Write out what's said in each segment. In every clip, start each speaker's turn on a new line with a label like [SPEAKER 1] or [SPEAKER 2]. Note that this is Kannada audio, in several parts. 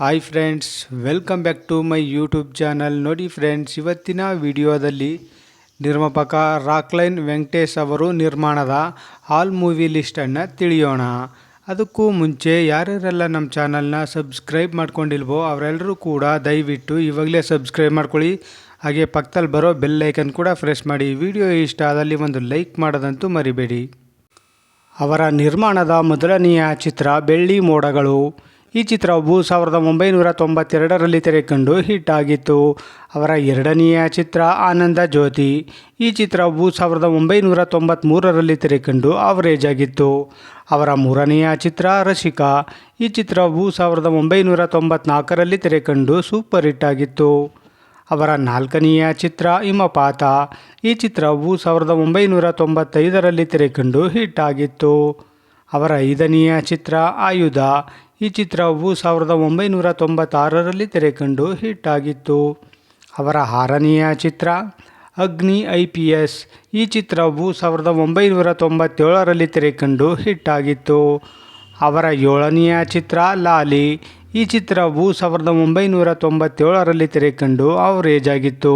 [SPEAKER 1] Hi friends welcome back to my YouTube channel ನೋಡಿ ಫ್ರೆಂಡ್ಸ್ ಇವತ್ತಿನ ವಿಡಿಯೋದಲ್ಲಿ ನಿರ್ಮಾಪಕ ರಾಕ್ಲೈನ್ ವೆಂಕಟೇಶ್ ಅವರು ನಿರ್ಮಾಣದ ಆಲ್ ಮೂವಿ ಲಿಸ್ಟನ್ನು ತಿಳಿಯೋಣ. ಅದಕ್ಕೂ ಮುಂಚೆ ಯಾರ್ಯಾರೆಲ್ಲ ನಮ್ಮ ಚಾನಲ್ನ ಸಬ್ಸ್ಕ್ರೈಬ್ ಮಾಡ್ಕೊಂಡಿಲ್ವೋ ಅವರೆಲ್ಲರೂ ಕೂಡ ದಯವಿಟ್ಟು ಇವಾಗಲೇ ಸಬ್ಸ್ಕ್ರೈಬ್ ಮಾಡ್ಕೊಳ್ಳಿ. ಹಾಗೆ ಪಕ್ಕದಲ್ಲಿ ಬರೋ ಬೆಲ್ ಐಕನ್ ಕೂಡ ಫ್ರೆಶ್ ಮಾಡಿ. ವಿಡಿಯೋ ಇಷ್ಟ ಆದಲ್ಲಿ ಒಂದು ಲೈಕ್ ಮಾಡೋದಂತೂ ಮರಿಬೇಡಿ. ಅವರ ನಿರ್ಮಾಣದ ಮೊದಲನೆಯ ಚಿತ್ರ ಬೆಳ್ಳಿ ಮೋಡಗಳು. ಈ ಚಿತ್ರವು ಸಾವಿರದ ಒಂಬೈನೂರ ತೊಂಬತ್ತೆರಡರಲ್ಲಿ ತೆರೆಕಂಡು ಹಿಟ್ ಆಗಿತ್ತು. ಅವರ ಎರಡನೆಯ ಚಿತ್ರ ಆನಂದ ಜ್ಯೋತಿ. ಈ ಚಿತ್ರವು ಸಾವಿರದ ಒಂಬೈನೂರ ತೊಂಬತ್ತ್ಮೂರರಲ್ಲಿ ತೆರೆಕಂಡು ಆವರೇಜ್ ಆಗಿತ್ತು. ಅವರ ಮೂರನೆಯ ಚಿತ್ರ ರಸಿಕಾ. ಈ ಚಿತ್ರವು ಸಾವಿರದ ಒಂಬೈನೂರ ತೊಂಬತ್ನಾಲ್ಕರಲ್ಲಿ ತೆರೆಕಂಡು ಸೂಪರ್ ಹಿಟ್ ಆಗಿತ್ತು. ಅವರ ನಾಲ್ಕನೆಯ ಚಿತ್ರ ಹಿಮಪಾತ. ಈ ಚಿತ್ರವು ಸಾವಿರದ ಒಂಬೈನೂರ ತೊಂಬತ್ತೈದರಲ್ಲಿ ತೆರೆಕಂಡು ಹಿಟ್ ಆಗಿತ್ತು. ಅವರ ಐದನೆಯ ಚಿತ್ರ ಆಯುಧ. ಈ ಚಿತ್ರವು ಸಾವಿರದ ಒಂಬೈನೂರ ತೊಂಬತ್ತಾರರಲ್ಲಿ ತೆರೆಕಂಡು ಹಿಟ್ ಆಗಿತ್ತು ಅವರ ಆರನೆಯ ಚಿತ್ರ, ಅಗ್ನಿ ಐ ಪಿ ಎಸ್ ಈ ಚಿತ್ರವು ಸಾವಿರದ ಒಂಬೈನೂರ ತೊಂಬತ್ತೇಳರಲ್ಲಿ ತೆರೆಕಂಡು ಹಿಟ್ ಆಗಿತ್ತು ಅವರ ಏಳನೆಯ ಚಿತ್ರ, ಲಾಲಿ, ಈ ಚಿತ್ರವು ಸಾವಿರದ ಒಂಬೈನೂರ ತೊಂಬತ್ತೇಳರಲ್ಲಿ ತೆರೆಕಂಡು ಅವರೇಜ್ ಆಗಿತ್ತು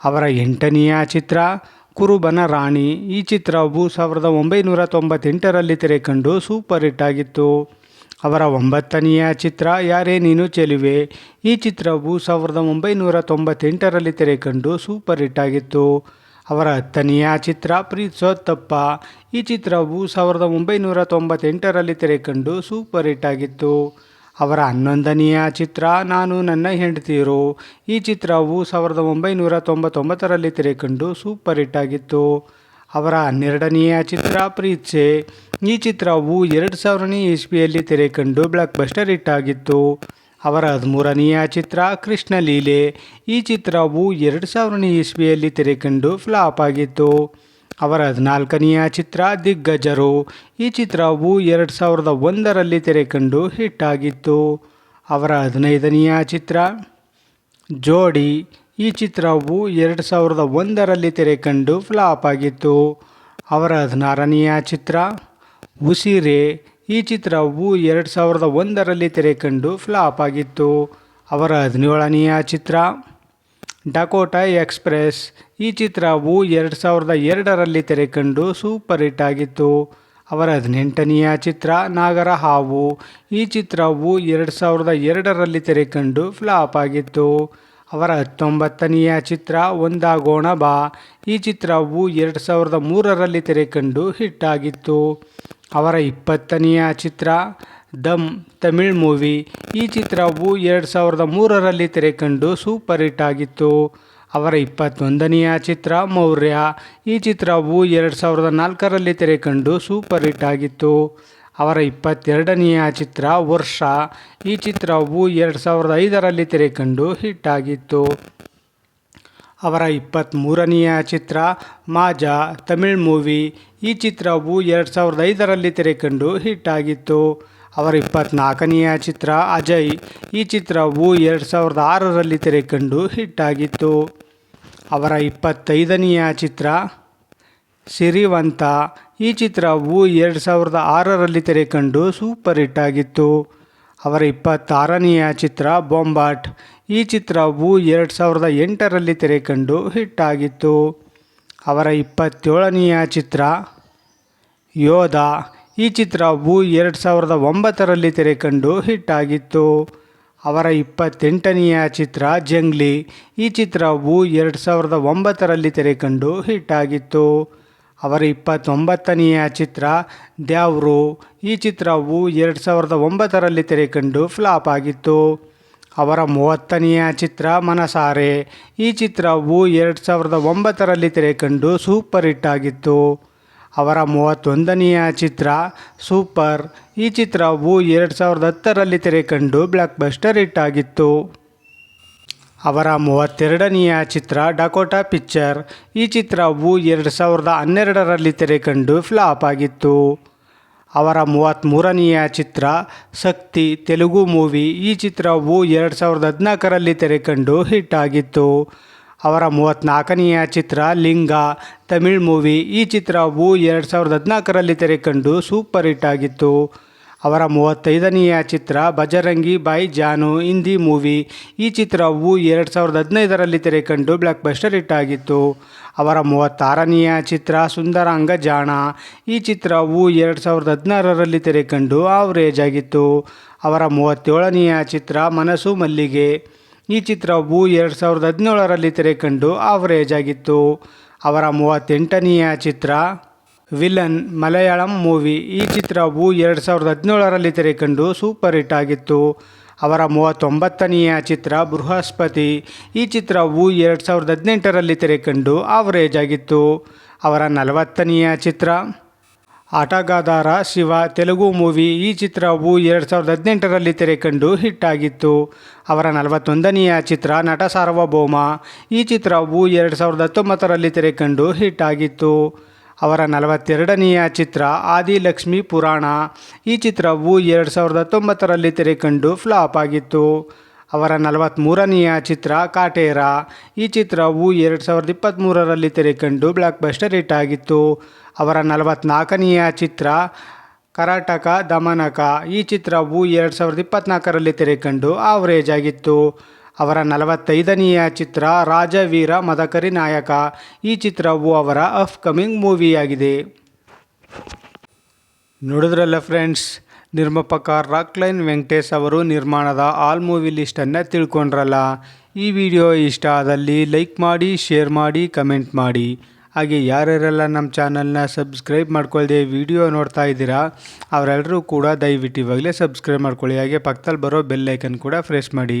[SPEAKER 1] ಅವರ ಎಂಟನೆಯ ಚಿತ್ರ, ಕುರುಬನ ರಾಣಿ, ಈ ಚಿತ್ರವು ಸಾವಿರದ ಒಂಬೈನೂರ ತೊಂಬತ್ತೆಂಟರಲ್ಲಿ ತೆರೆಕಂಡು ಸೂಪರ್ ಹಿಟ್ ಆಗಿತ್ತು ಅವರ ಒಂಬತ್ತನೆಯ ಚಿತ್ರ, ಯಾರೇ ನೀನು ಚೆಲುವೆ. ಈ ಚಿತ್ರವು ಸಾವಿರದ ಒಂಬೈನೂರ ತೊಂಬತ್ತೆಂಟರಲ್ಲಿ ತೆರೆಕಂಡು ಸೂಪರ್ ಹಿಟ್ ಆಗಿತ್ತು. ಅವರ ಹತ್ತನೆಯ ಚಿತ್ರ, ಪ್ರೀತ್ಸೋತ್ತಪ್ಪ. ಈ ಚಿತ್ರವು ಸಾವಿರದ ಒಂಬೈನೂರ ತೊಂಬತ್ತೆಂಟರಲ್ಲಿ ತೆರೆಕಂಡು ಸೂಪರ್ ಹಿಟ್ ಆಗಿತ್ತು. ಅವರ ಹನ್ನೊಂದನೆಯ ಚಿತ್ರ, ನಾನು ನನ್ನ ಹೆಂಡತಿಯರು. ಈ ಚಿತ್ರವು ಸಾವಿರದ ಒಂಬೈನೂರ ತೊಂಬತ್ತೊಂಬತ್ತರಲ್ಲಿ ತೆರೆಕಂಡು ಸೂಪರ್ ಹಿಟ್ ಆಗಿತ್ತು. ಅವರ ಹನ್ನೆರಡನೆಯ ಚಿತ್ರ, ಪ್ರೀತ್ಸೆ. ಈ ಚಿತ್ರವು ಎರಡು ಸಾವಿರನೇ ಇಸ್ವಿಯಲ್ಲಿ ತೆರೆಕಂಡು ಬ್ಲಾಕ್ ಬಸ್ಟರ್ ಹಿಟ್ ಆಗಿತ್ತು. ಅವರ ಹದಿಮೂರನೆಯ ಚಿತ್ರ ಕೃಷ್ಣ ಲೀಲೆ. ಈ ಚಿತ್ರವು ಎರಡು ಸಾವಿರನೇ ಇಸ್ವಿಯಲ್ಲಿ ತೆರೆಕಂಡು ಫ್ಲಾಪ್ ಆಗಿತ್ತು. ಅವರ ಹದಿನಾಲ್ಕನೆಯ ಚಿತ್ರ ದಿಗ್ಗಜರು. ಈ ಚಿತ್ರವು ಎರಡು ಸಾವಿರದ ಒಂದರಲ್ಲಿ ತೆರೆಕಂಡು ಹಿಟ್ ಆಗಿತ್ತು. ಅವರ ಹದಿನೈದನೆಯ ಚಿತ್ರ ಜೋಡಿ. ಈ ಚಿತ್ರವು ಎರಡು ಸಾವಿರದ ಒಂದರಲ್ಲಿ ತೆರೆಕಂಡು ಫ್ಲಾಪ್ ಆಗಿತ್ತು. ಅವರ ಹದಿನಾರನೆಯ ಚಿತ್ರ ಉಸಿರೆ, ಈ ಚಿತ್ರವು ಎರಡು ಸಾವಿರದ ಒಂದರಲ್ಲಿ ತೆರೆಕಂಡು ಫ್ಲಾಪ್ ಆಗಿತ್ತು. ಅವರ ಹದಿನೇಳನೆಯ ಚಿತ್ರ, ಡಕೋಟಾ ಎಕ್ಸ್ಪ್ರೆಸ್, ಈ ಚಿತ್ರವು ಎರಡು ಸಾವಿರದ ಎರಡರಲ್ಲಿ ತೆರೆಕಂಡು ಸೂಪರ್ ಹಿಟ್ ಆಗಿತ್ತು. ಅವರ ಹದಿನೆಂಟನೆಯ ಚಿತ್ರ, ನಾಗರ ಹಾವು, ಈ ಚಿತ್ರವು ಎರಡು ಸಾವಿರದ ಎರಡರಲ್ಲಿ ತೆರೆಕಂಡು ಫ್ಲಾಪ್ ಆಗಿತ್ತು. ಅವರ ಹತ್ತೊಂಬತ್ತನೆಯ ಚಿತ್ರ, ಒಂದಾಗೋಣ ಬಾ, ಈ ಚಿತ್ರವು ಎರಡು ಸಾವಿರದ ಮೂರರಲ್ಲಿ ತೆರೆಕಂಡು ಹಿಟ್ ಆಗಿತ್ತು. ಅವರ ಇಪ್ಪತ್ತನೆಯ ಚಿತ್ರ ದಮ್ ತಮಿಳ್ ಮೂವಿ. ಈ ಚಿತ್ರವು ಎರಡು ಸಾವಿರದ ಮೂರರಲ್ಲಿ ತೆರೆಕಂಡು ಸೂಪರ್ ಹಿಟ್ ಆಗಿತ್ತು. ಅವರ ಇಪ್ಪತ್ತೊಂದನೆಯ ಚಿತ್ರ ಮೌರ್ಯ. ಈ ಚಿತ್ರವು ಎರಡು ಸಾವಿರದ ನಾಲ್ಕರಲ್ಲಿ ತೆರೆಕಂಡು ಸೂಪರ್ ಹಿಟ್ ಆಗಿತ್ತು. ಅವರ ಇಪ್ಪತ್ತೆರಡನೆಯ ಚಿತ್ರ ವರ್ಷ. ಈ ಚಿತ್ರವು ಎರಡು ಸಾವಿರದ ಐದರಲ್ಲಿ ತೆರೆಕಂಡು ಹಿಟ್ ಆಗಿತ್ತು. ಅವರ ಇಪ್ಪತ್ತ್ಮೂರನೆಯ ಚಿತ್ರ ಮಾಜಾ ತಮಿಳ್ ಮೂವಿ. ಈ ಚಿತ್ರವು ಎರಡು ಸಾವಿರದ ಐದರಲ್ಲಿ ತೆರೆಕಂಡು ಹಿಟ್ ಆಗಿತ್ತು. ಅವರ ಇಪ್ಪತ್ತ್ನಾಲ್ಕನೆಯ ಚಿತ್ರ ಅಜಯ್. ಈ ಚಿತ್ರವು ಎರಡು ಸಾವಿರದ ಆರರಲ್ಲಿ ತೆರೆಕಂಡು ಹಿಟ್ ಆಗಿತ್ತು. ಅವರ ಇಪ್ಪತ್ತೈದನೆಯ ಚಿತ್ರ ಸಿರಿವಂತ. ಈ ಚಿತ್ರವು ಎರಡು ಸಾವಿರದ ಆರರಲ್ಲಿ ತೆರೆಕಂಡು ಸೂಪರ್ ಹಿಟ್ ಆಗಿತ್ತು. ಅವರ ಇಪ್ಪತ್ತಾರನೆಯ ಚಿತ್ರ ಬೊಂಬಾಟ್. ಈ ಚಿತ್ರವು ಎರಡು ಸಾವಿರದ ಎಂಟರಲ್ಲಿ ತೆರೆಕಂಡು ಹಿಟ್ ಆಗಿತ್ತು ಅವರ ಇಪ್ಪತ್ತೇಳನೆಯ ಚಿತ್ರ ಯೋಧ. ಈ ಚಿತ್ರವು ಎರಡು ಸಾವಿರದ ಒಂಬತ್ತರಲ್ಲಿ ತೆರೆಕಂಡು ಹಿಟ್ ಆಗಿತ್ತು ಅವರ ಇಪ್ಪತ್ತೆಂಟನೆಯ ಚಿತ್ರ ಜಂಗ್ಲಿ. ಈ ಚಿತ್ರವು ಎರಡು ಸಾವಿರದ ಒಂಬತ್ತರಲ್ಲಿ ತೆರೆಕಂಡು ಹಿಟ್ ಆಗಿತ್ತು ಅವರ ಇಪ್ಪತ್ತೊಂಬತ್ತನೆಯ ಚಿತ್ರ ದ್ಯಾವ್ರು. ಈ ಚಿತ್ರವು ಎರಡು ಸಾವಿರದ ಒಂಬತ್ತರಲ್ಲಿ ತೆರೆಕಂಡು ಫ್ಲಾಪ್ ಆಗಿತ್ತು. ಅವರ ಮೂವತ್ತನೆಯ ಚಿತ್ರ ಮನಸಾರೆ. ಈ ಚಿತ್ರವು ಎರಡು ಸಾವಿರದ ಒಂಬತ್ತರಲ್ಲಿ ತೆರೆಕಂಡು ಸೂಪರ್ ಹಿಟ್ ಆಗಿತ್ತು. ಅವರ ಮೂವತ್ತೊಂದನೆಯ ಚಿತ್ರ ಸೂಪರ್. ಈ ಚಿತ್ರವು ಎರಡು ಸಾವಿರದ ಹತ್ತರಲ್ಲಿ ತೆರೆಕಂಡು ಬ್ಲಾಕ್ ಬಸ್ಟರ್ ಹಿಟ್ ಆಗಿತ್ತು. ಅವರ ಮೂವತ್ತೆರಡನೆಯ ಚಿತ್ರ ಡಕೋಟಾ ಪಿಕ್ಚರ್. ಈ ಚಿತ್ರವು ಎರಡು ಸಾವಿರದ ಹನ್ನೆರಡರಲ್ಲಿ ತೆರೆಕಂಡು ಫ್ಲಾಪ್ ಆಗಿತ್ತು. ಅವರ ಮೂವತ್ತ್ಮೂರನೆಯ ಚಿತ್ರ ಶಕ್ತಿ ತೆಲುಗು ಮೂವಿ. ಈ ಚಿತ್ರವು ಎರಡು ಸಾವಿರದ ಹದಿನಾಲ್ಕರಲ್ಲಿ ತೆರೆಕಂಡು ಹಿಟ್ ಆಗಿತ್ತು. ಅವರ ಮೂವತ್ತ್ನಾಲ್ಕನೆಯ ಚಿತ್ರ ಲಿಂಗ, ತಮಿಳ್ ಮೂವಿ. ಈ ಚಿತ್ರವು ಎರಡು ಸಾವಿರದ ಹದಿನಾಲ್ಕರಲ್ಲಿ ತೆರೆಕಂಡು ಸೂಪರ್ ಹಿಟ್ ಆಗಿತ್ತು. ಅವರ ಮೂವತ್ತೈದನೆಯ ಚಿತ್ರ ಬಜರಂಗಿ ಬಾಯ್ ಜಾನು ಹಿಂದಿ ಮೂವಿ. ಈ ಚಿತ್ರವು ಎರಡು ಸಾವಿರದ ಹದಿನೈದರಲ್ಲಿ ತೆರೆ ಕಂಡು ಬ್ಲಾಕ್ ಬಸ್ಟರ್ ಹಿಟ್ ಆಗಿತ್ತು. ಅವರ ಮೂವತ್ತಾರನೆಯ ಚಿತ್ರ ಸುಂದರಾಂಗ ಜಾಣ. ಈ ಚಿತ್ರವು ಎರಡು ಸಾವಿರದ ಹದಿನಾರರಲ್ಲಿ ತೆರೆ ಕಂಡು ಆವರೇಜ್ ಆಗಿತ್ತು. ಅವರ ಮೂವತ್ತೇಳನೆಯ ಚಿತ್ರ ಮನಸ್ಸು ಮಲ್ಲಿಗೆ. ಈ ಚಿತ್ರವು ಎರಡು ಸಾವಿರದ ಹದಿನೇಳರಲ್ಲಿ ತೆರೆ ಕಂಡು ಆವರೇಜ್ ಆಗಿತ್ತು. ಅವರ ಮೂವತ್ತೆಂಟನೆಯ ಚಿತ್ರ ವಿಲನ್ ಮಲಯಾಳಂ ಮೂವಿ. ಈ ಚಿತ್ರವು ಎರಡು ಸಾವಿರದ ಹದಿನೇಳರಲ್ಲಿ ತೆರೆ ಕಂಡು ಸೂಪರ್ ಹಿಟ್ ಆಗಿತ್ತು. ಅವರ ಮೂವತ್ತೊಂಬತ್ತನೆಯ ಚಿತ್ರ ಬೃಹಸ್ಪತಿ. ಈ ಚಿತ್ರವು ಎರಡು ಸಾವಿರದ ಹದಿನೆಂಟರಲ್ಲಿ ತೆರೆಕಂಡು ಆವರೇಜ್ ಆಗಿತ್ತು. ಅವರ ನಲವತ್ತನೆಯ ಚಿತ್ರ ಆಟಗಾದಾರ ಶಿವ ತೆಲುಗು ಮೂವಿ. ಈ ಚಿತ್ರವು ಎರಡು ಸಾವಿರದ ಹದಿನೆಂಟರಲ್ಲಿ ತೆರೆ ಕಂಡು ಹಿಟ್ ಆಗಿತ್ತು. ಅವರ ನಲವತ್ತೊಂದನೆಯ ಚಿತ್ರ ನಟ ಸಾರ್ವಭೌಮ. ಈ ಚಿತ್ರವು ಎರಡು ಸಾವಿರದ ಹತ್ತೊಂಬತ್ತರಲ್ಲಿ ತೆರೆಕಂಡು ಹಿಟ್ ಆಗಿತ್ತು. ಅವರ ನಲವತ್ತೆರಡನೆಯ ಚಿತ್ರ ಆದಿಲಕ್ಷ್ಮಿ ಪುರಾಣ. ಈ ಚಿತ್ರವು ಎರಡು ಸಾವಿರದ ಹತ್ತೊಂಬತ್ತರಲ್ಲಿ ತೆರೆ ಕಂಡು ಫ್ಲಾಪ್ ಆಗಿತ್ತು. ಅವರ ನಲವತ್ತ್ಮೂರನೆಯ ಚಿತ್ರ ಕಾಟೇರ. ಈ ಚಿತ್ರವು ಎರಡು ಸಾವಿರದ ಇಪ್ಪತ್ತ್ಮೂರರಲ್ಲಿ ತೆರೆ ಕಂಡು ಬ್ಲಾಕ್ ಬಸ್ಟರ್ ಹಿಟ್ ಆಗಿತ್ತು. ಅವರ ನಲವತ್ತ್ನಾಲ್ಕನೆಯ ಚಿತ್ರ ಕರಾಟಕ ದಮನಕ. ಈ ಚಿತ್ರವು ಎರಡು ಸಾವಿರದ ಇಪ್ಪತ್ತ್ನಾಲ್ಕರಲ್ಲಿ ತೆರೆ ಕಂಡು ಆವರೇಜ್ ಆಗಿತ್ತು. ಅವರ ನಲವತ್ತೈದನೆಯ ಚಿತ್ರ ರಾಜವೀರ ಮದಕರಿ ನಾಯಕ. ಈ ಚಿತ್ರವು ಅವರ ಅಪ್ಕಮಿಂಗ್ ಮೂವಿಯಾಗಿದೆ. ನೋಡಿದ್ರಲ್ಲ ಫ್ರೆಂಡ್ಸ್, ನಿರ್ಮಾಪಕ ರಾಕ್ಲೈನ್ ವೆಂಕಟೇಶ್ ಅವರು ನಿರ್ಮಾಣದ ಆಲ್ ಮೂವಿ ಲಿಸ್ಟನ್ನು ತಿಳ್ಕೊಂಡ್ರಲ್ಲ. ಈ ವಿಡಿಯೋ ಇಷ್ಟ ಆದಲ್ಲಿ ಲೈಕ್ ಮಾಡಿ, ಶೇರ್ ಮಾಡಿ, ಕಮೆಂಟ್ ಮಾಡಿ. ಹಾಗೆ ಯಾರ್ಯಾರೆಲ್ಲ ನಮ್ಮ ಚಾನಲ್ನ ಸಬ್ಸ್ಕ್ರೈಬ್ ಮಾಡ್ಕೊಳ್ಳದೆ ವಿಡಿಯೋ ನೋಡ್ತಾ ಇದ್ದೀರಾ, ಅವರೆಲ್ಲರೂ ಕೂಡ ದಯವಿಟ್ಟು ಇವಾಗಲೇ ಸಬ್ಸ್ಕ್ರೈಬ್ ಮಾಡ್ಕೊಳ್ಳಿ. ಹಾಗೆ ಪಕ್ಕದಲ್ಲಿ ಬರೋ ಬೆಲ್ ಐಕನ್ ಕೂಡ ಫ್ರೆಶ್ ಮಾಡಿ.